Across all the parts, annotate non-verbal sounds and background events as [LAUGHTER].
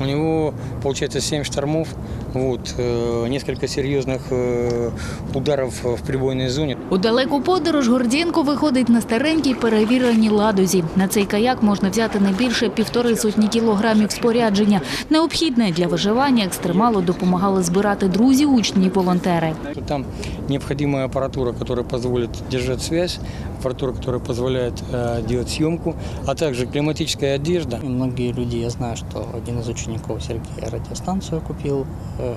У него, получается, 7 штормов, вот, э, несколько серьезных э, ударов в прибойной зоне. У далеку подорож Гордієнко виходить на старенькій перевіреній ладозі. На цей каяк можна взяти не більше півтори сотні кілограмів спорядження. Необхідне для виживання екстремалу допомагали збирати друзі, учні, й волонтери. Там необходимая аппаратура, которая позволит держать связь, аппаратура, которая позволяет э, делать съемку, а также климатическая одежда. И Многие люди, я знаю, что один из учеников Сергей радиостанцию купил, э,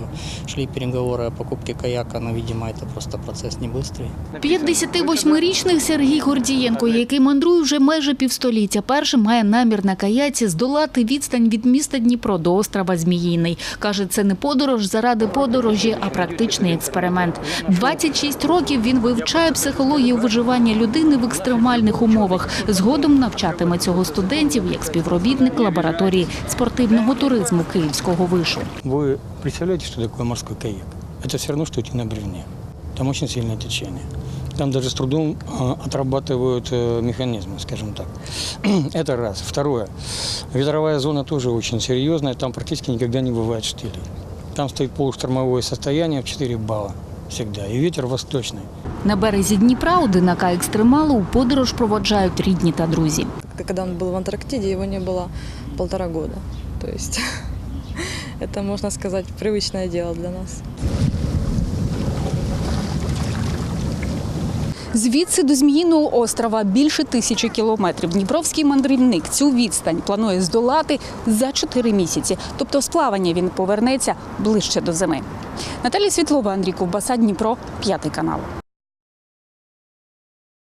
шли переговоры о покупке каяка, но, видимо, это просто процесс не быстрый. 58-річний Сергій Гордієнко, який мандрує вже майже півстоліття, першим має намір на каяці здолати відстань від міста Дніпро до острова Зміїний. Каже, це не подорож заради подорожі, а практичний експеримент. 26 років він вивчає психологію виживання людини в екстремальних умовах. Згодом навчатиме цього студентів як співробітник лабораторії спортивного туризму Київського вишу. Вы представляете, что такое морской каяк? Это все равно, что идти на бревне. Там очень сильное течение. Там даже с трудом э, отрабатывают э, механизмы, скажем так. [CLEARS THROAT] Это раз. Второе. Ветровая зона тоже очень серьезная. Там практически никогда не бывает штилей. Там стоит полуштормовое состояние в 4 балла всегда. И ветер восточный. На березі Дніпра одинака екстремалу у подорож проводжають рідні та друзі. Когда он был в Антарктиде, его не было полтора года. То есть [LAUGHS] это, можно сказать, привычное дело для нас. Звідси до Зміїного острова більше тисячі кілометрів. Дніпровський мандрівник цю відстань планує здолати за чотири місяці. Тобто з плавання він повернеться ближче до зими. Наталія Світлова, Андрій Ковбаса, Дніпро, п'ятий канал.